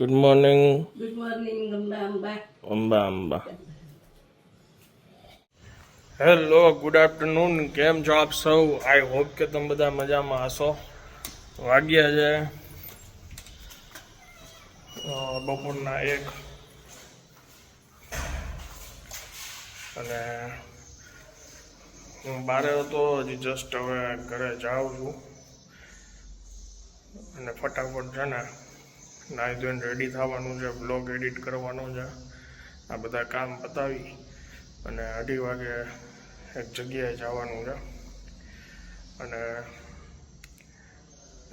Good morning good morning Amba Amba Amba Amba hello good afternoon કેમ છો આપ સૌ? આઈ હોપ કે તમે બધા મજામાં હશો. વાગ્યા છે બપોરના એક. અને હું બારે હતો હજી જસ્ટ હવે ઘરે જાઉં છું. અને ફટાફટ છે ને નાહી ધોઈને રેડી થવાનું છે બ્લોગ એડિટ કરવાનો છે. આ બધા કામ પતાવી અને અઢી વાગે એક જગ્યાએ જવાનું છે. અને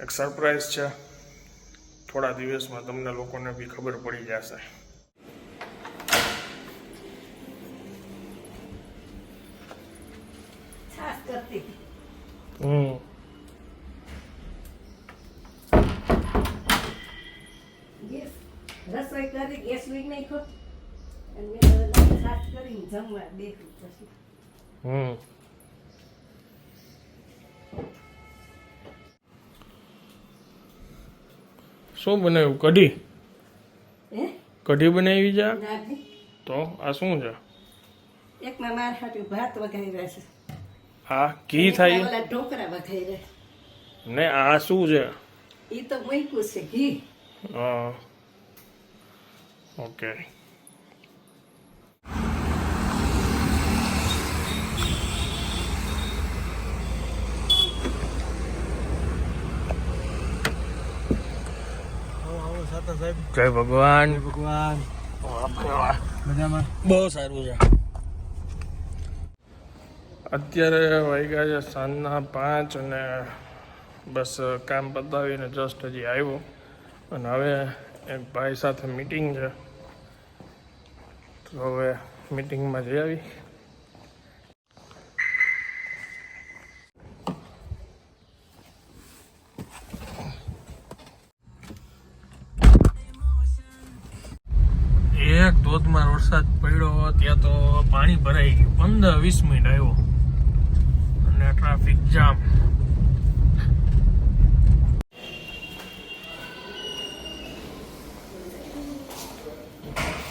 એક સરપ્રાઈઝ છે. થોડા દિવસમાં તમને લોકોને બી ખબર પડી જશે. હમ ગેસ રસોઈ કરી ગેસ વીક નાખ્યો અને મેં હવે છાસ કરીને જમવા બેઠું પછી હમ. શું બનાવ્યું? કઢી? હે? કઢી બનાવી છે તો આ શું છે? એકમાં મારા હાટું ભાત રહ્યા છે. આ ઘી થાય ઢોકરા ઢોકળા વઘાર્યા. ને આ શું છે? એ તો મૂક્યું છે ઘી. હા. ઓકે. જય ભગવાન. ભગવાન. મજામાં? બહુ સારું છે. અત્યારે વાગ્યા છે સાંજના પાંચ અને બસ કામ પતાવીને જસ્ટ હજી આવ્યો. અને હવે એક ભાઈ સાથે મીટિંગ છે. તો હવે મીટિંગમાં જઈ આવી. એક ધોધમાર વરસાદ પડ્યો ત્યાં તો પાણી ભરાઈ ગયું. પંદર વીસ મિનિટ આવ્યો. અને ટ્રાફિક જામ.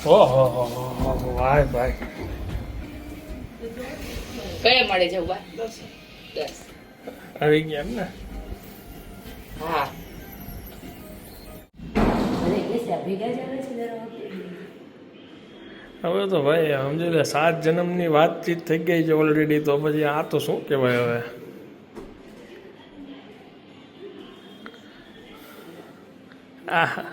ઓહો હો હો હો ભાઈ ભાઈ. કયા મળે દસ. આવી ગયા એમ ને? હા. ભેગા જ આવે છે હવે તો ભાઈ સમજી લે સાત જન્મની વાતચીત થઈ ગઈ છે ઓલરેડી તો પછી આ તો શું કહેવાય હવે? આહા.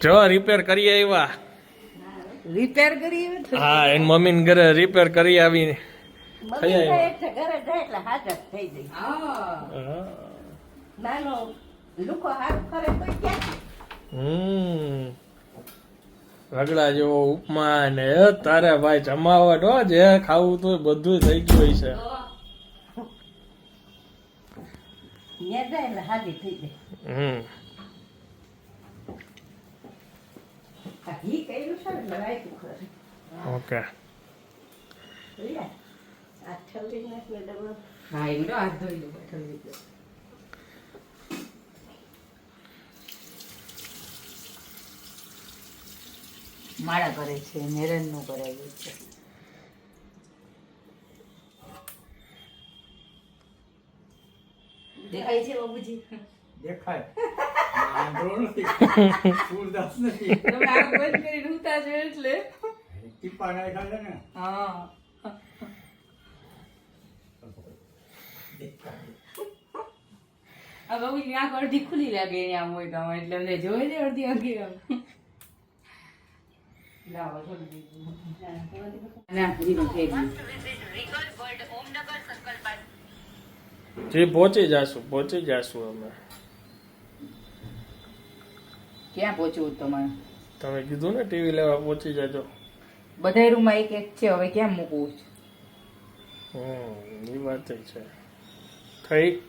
જો રિપેર કરી આવ્યા. રિપેર કરી હા એની મમ્મી ઘરે રિપેર કરી એટલે થઈ જાય. હા હા. લુકો હાથ કરે તો ક્યાં હમ. રગડા જેવો ઉપમા ને તારે ભાઈ જમાવટ હો જે ખાવું તો બધું થઈ ગયું છે. હમ. કર્યું છે ખરે. ઓકે. આ ઠલવી નાખ ને હા એમ તો હાથ ધોઈ લો ઠલવી માળા કરે છે મેરનનું કરાવ્યું છે. દેખાય છે બાબુજી? દેખાય. વાંધો નથી. સૂરદાસ નથી. તમે આંખ બંધ કરીને ઉતા છો એટલે. ટીપા નાખ્યા છે ને? હા. આ બાબુજી આંખ અડધી ખુલી લાગે એને આમ હોય તો એટલે અમને જોઈ દે અડધી આંખી આમ લાવો થોડી ના જીનું થઈ ગયું જી પહોંચી જાશું પહોંચી જાશું અમે. ક્યાં પહોંચવું તમારે? તમે કીધું ને ટીવી લેવા પહોંચી જાજો. બધા રૂમમાં એક એક છે હવે ક્યાં મૂકવું છે? હમ એ વાત છે. થઈ.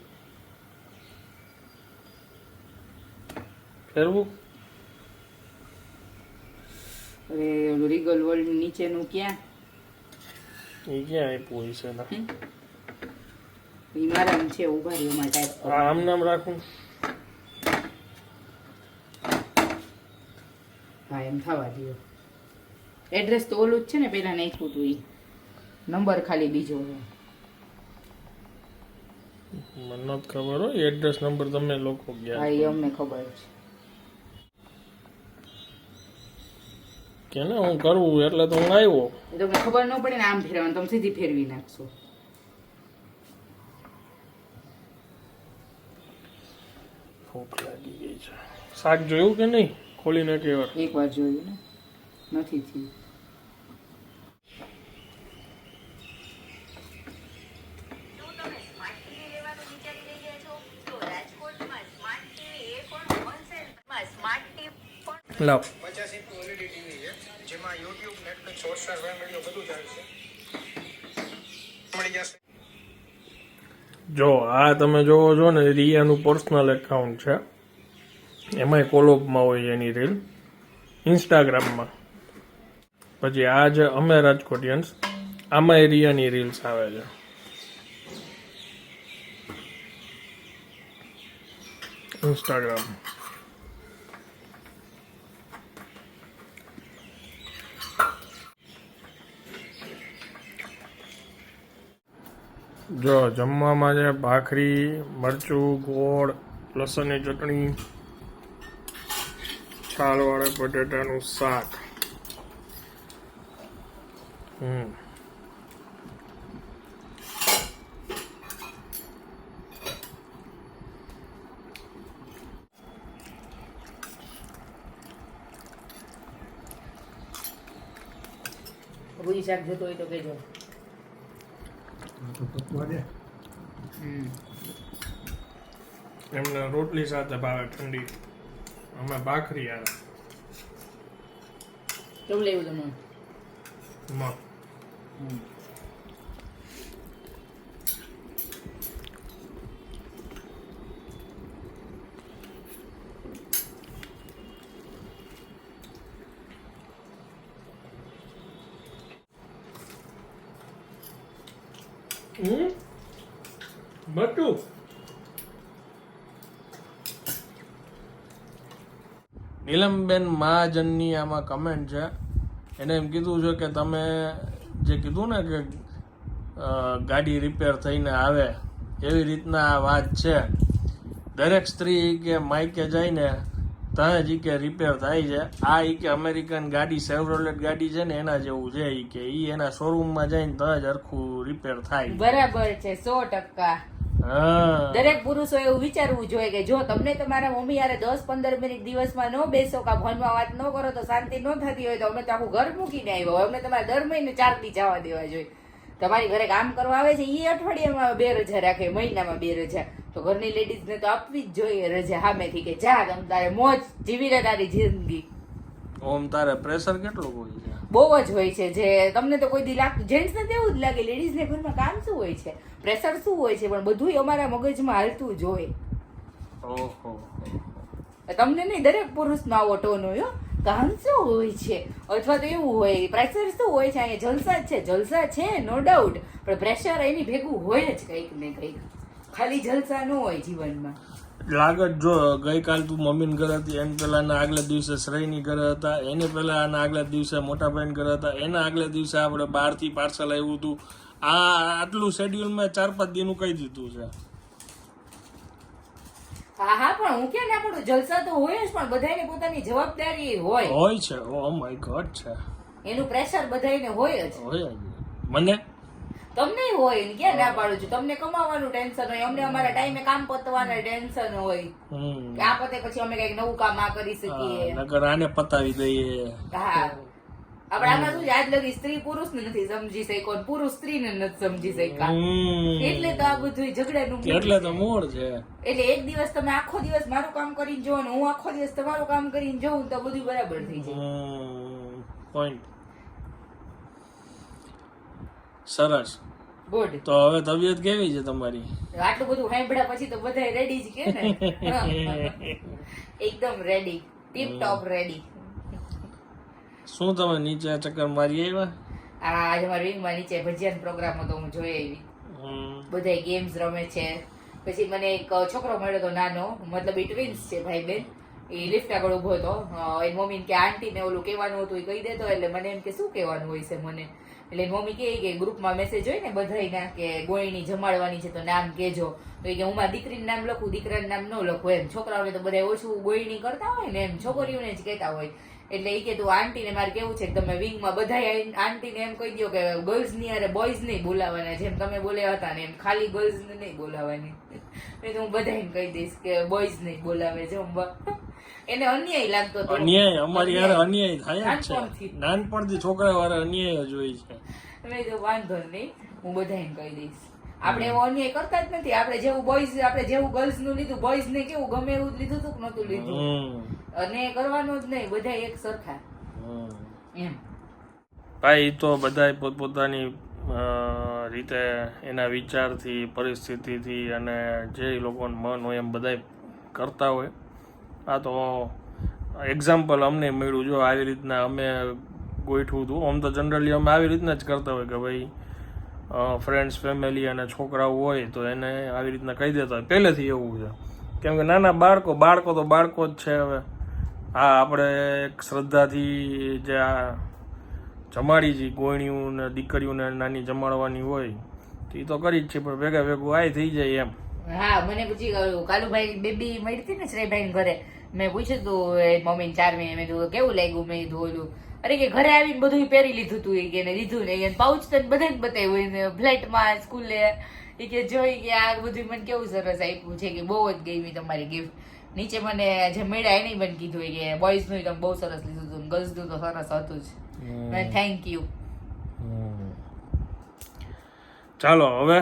ફેરવું? અરે રીગલ વર્લ્ડ નીચેનું ક્યાં? એ ક્યાં આપ્યું છે ને હમ? ઈ મારામાં છે ઊભા રહ્યો માં ટાઈપ આમ નામ રાખું? હા એમ થવા દો એડ્રેસ તો ઓલું જ છે ને પેલા નાખ્યું હતું ઈ. નંબર ખાલી બીજો છે મને ખબર હોય એડ્રેસ નંબર તમે લોકો ગયા હા એ અમને ખબર છે. કે ને હું કરવું એટલે તો હું આવ્યો. તમને ખબર ન પડે ને આમ ફેરવાનું તમે સીધી ફેરવી નાખશો. ભૂખ લાગી ગઈ છે. શાક જોયું કે નહીં? ખોલીને કે વાર? એક વાર જોયું ને. નથી થયું. લાવ. જો, આ તમે જોવો છો ને રિયાનું પર્સનલ એકાઉન્ટ છે. એમાંય કોલોપમાં હોય એની રીલ ઇન્સ્ટાગ્રામમાં પછી આ જે અમે રાજકોટિયન્સ, આમાંય રિયાની રીલ્સ આવે છે. ઇન્સ્ટાગ્રામ જો, જમવામાં છે ભાખરી, મરચું, ગોળ, લસણની ચટણી, છાલવાળા બટેટાનું શાક. હમ. રૂઈ શાક જોતો હોય તો કહેજો. એમને રોટલી સાથે ભાવે ઠંડી. અમે ભાખરી આવે. કેવું લેવું તમે? મગ હમ? બટુ નીલમબેન મહાજનની આમાં કમેન્ટ છે. એને એમ કીધું છે કે તમે જે કીધું ને કે ગાડી રિપેર થઈને આવે, એવી રીતના આ વાત છે. દરેક સ્ત્રી કે માઇકે જઈને ત્યાં જ કે રિપેર થાય છે. આ એ કે અમેરિકન ગાડી સેવરોલેટ ગાડી છે ને એના જેવું છે એ કે. એ એના શોરૂમમાં જઈને ત્યાં જ હરખું રિપેર થાય. બરાબર છે સો ટકા. દરેક પુરુષો એવું વિચારવું જોઈએ કે જો તમને તમારા મમ્મી યારે દસ પંદર મિનિટ દિવસમાં ન બેસો કા ફોનમાં વાત ન કરો તો શાંતિ ન થતી હોય તો અમે તો આખું ઘર મૂકીને આવ્યો હોય. અમને તમારે દર મહિને ચાર દી જવા દેવા જોઈએ. તમારી ઘરે કામ કરવા આવે છે એ અઠવાડિયામાં બે રજા રાખે મહિનામાં બે રજા. તો ઘરની લેડીઝને તો આપવી જ જોઈએ રજા સામેથી કે જા તમ તારે મોજ જીવી રે તારી જિંદગી. ઓમ તારે પ્રેશર કેટલું હોય છે? બહુ જ હોય છે જે તમને તો કોઈ દી લાગતું જેન્ટ્સને તો એવું જ લાગે લેડીઝને ઘરમાં કામ શું હોય છે? પ્રેશર શું હોય છે? પણ બધુંય અમારા મગજમાં હાલતું જ હોય. તમને નહીં દરેક પુરુષનો આવો ટોન હોય. કામ શું હોય છે? અથવા તો એવું હોય પ્રેશર શું હોય છે? અહીંયા જલસા જ છે જલસા છે નો ડાઉટ પણ પ્રેશર એની ભેગું હોય જ કંઈક ને કંઈક. ખાલી જલસા ન હોય જીવનમાં. લાગત જો ગઈકાલ તું મમ્મીને ઘરે હતી એને પેલાના આગલા દિવસે શ્રેયની ઘરે હતા એને પહેલા આના આગલા દિવસે મોટા ભાઈને ઘરે હતા એના આગલા દિવસે આપણે બહારથી પાર્સલ આવ્યું હતું. આ આટલું શેડ્યુલ મેં ચાર પાંચ દિનનું કહી દીધું છે. હા હા પણ હું કે ના પડું જલસા તો હોય જ પણ બધાને પોતાની જવાબદારી હોય. હોય છે ઓ માય ગોડ છે. એનું પ્રેશર બધાને હોય જ. હોય મને? તમને હોય ને ક્યાં ના પાડું છું? તમને કમાવાનું ટેન્શન હોય અમને અમારા ટાઈમે કામ પતવાના ટેન્શન હોય. કે આ પતે પછી અમે કંઈક નવું કામ આ કરી શકીએ. નકર આને પતાવી દઈએ. હા. આપણે આમાં શું યાદ લગી સ્ત્રી પુરુષને નથી સમજી શક્યો પુરુષ પુરુષ સ્ત્રીને નથી સમજી શક્યા. એટલે તો આ બધું ઝઘડાનું નું એટલે તો મૂળ છે. એટલે એક દિવસ તમે આખો દિવસ મારું કામ કરીને જોવો ને હું આખો દિવસ તમારું કામ કરીને જોઉં તો બધું બરાબર થઈ જાય. પોઈન્ટ સરસ. ગુડ તો હવે તબિયત કેવી છે તમારી? આટલું બધું સાંભળ્યા પછી તો બધા રેડી જ કે ને? એકદમ રેડી ટીપ ટોપ રેડી શું તમે નીચે ચક્કર મારી આવ્યા? આ આજે મારા રિંગમાં નીચે ભજીયાનો પ્રોગ્રામ હતો હું જોઈ આવી. બધા ગેમ્સ રમે છે. પછી મને એક છોકરો મળ્યો હતો નાનો મતલબ એ ટ્વિન્સ છે ભાઈ બેન. એ લિફ્ટ આગળ ઊભો હતો. એ એની મમ્મીને કે આંટીને ઓલું કહેવાનું હતું એ કહી દેતો. એટલે મને એમ કે શું કહેવાનું હોય છે મને? એટલે મમ્મી કહે કે ગ્રુપમાં મેસેજ હોય ને બધાયના કે ગોળીની જમાડવાની છે તો નામ કહેજો. તો એ કે હું મારા દીકરીનું નામ લખું, દીકરાનું નામ ન લખું. એમ છોકરાઓને તો બધા ઓછું ગોળીની કરતા હોય ને એમ છોકરીઓને જ કહેતા હોય. એટલે એ કે તું આંટીને મારે કેવું છે કે તમે વિંગમાં બધા આંટીને એમ કહી દો કે ગર્લ્સની અરે બોયઝ નહીં બોલાવાના, જેમ તમે બોલ્યા હતા ને એમ ખાલી ગર્લ્સ નહીં બોલાવાની. એટલે હું બધાને કહી દઈશ કે બોયઝ નહીં બોલાવે જમવા એને અન્યાય લાગતો હતો. અન્યાય? અમારી યાર અન્યાય. થાય જ છે. નાનપણથી. છોકરા વાળા અન્યાય જ હોય છે. મેં જો વાંધો નહીં હું બધાને કહી દઈશ. આપણે એવો અન્યાય કરતા જ નથી. આપણે જેવું બોયઝ આપણે જેવું ગર્લ્સનું લીધું બોયઝ ને કેવું ગમે એવું લીધું હતું કે નહોતું લીધું? અને કરવાનું જ નહીં બધા એક સરખા. એમ. ભાઈ તો બધાય પોતપોતાની રીતે એના વિચારથી પરિસ્થિતિથી અને જે લોકોનું મન હોય એમ બધાય કરતા હોય. આ તો એક્ઝામ્પલ અમને મળ્યું. જો આવી રીતના અમે ગોઠવું હતું. આમ તો જનરલી અમે આવી રીતના જ કરતા હોય કે ભાઈ ફ્રેન્ડ્સ ફેમિલી અને છોકરાઓ હોય તો એને આવી રીતના કહી દેતા હોય. પહેલેથી એવું છે. કેમ કે નાના બાળકો બાળકો તો બાળકો જ છે હવે. હા આપણે એક શ્રદ્ધાથી જે આ જમાડી છે ગોયણીઓ ને દીકરીઓને નાની જમાડવાની હોય, તો એ તો કરી જ છે, પણ ભેગા ભેગું આય થઈ જાય એમ. હા મને પછી ગયું કાલુભાઈ બેબી મળી હતી ને શ્રેયભાઈ ઘરે મેં પૂછ્યું તું એ મમ્મીને ચાર મહિને મેં કીધું કેવું લાગ્યું? મેં ધોયું અરે કે ઘરે આવીને બધું પહેરી લીધું તું એ કે ને લીધું ને પાઉચ તો બધે જ બતાવ્યું એને ફ્લેટમાં સ્કૂલે. એ કે જોઈ કે આ બધું મને કેવું સરસ આપ્યું છે કે બહુ જ ગમી તમારી ગિફ્ટ નીચે મને જે મળ્યા એને મને કીધું કે બોયઝનું તમે બહુ સરસ લીધું હતું ગર્લ્સનું તો સરસ હતું જ. થેન્ક યુ ચાલો હવે?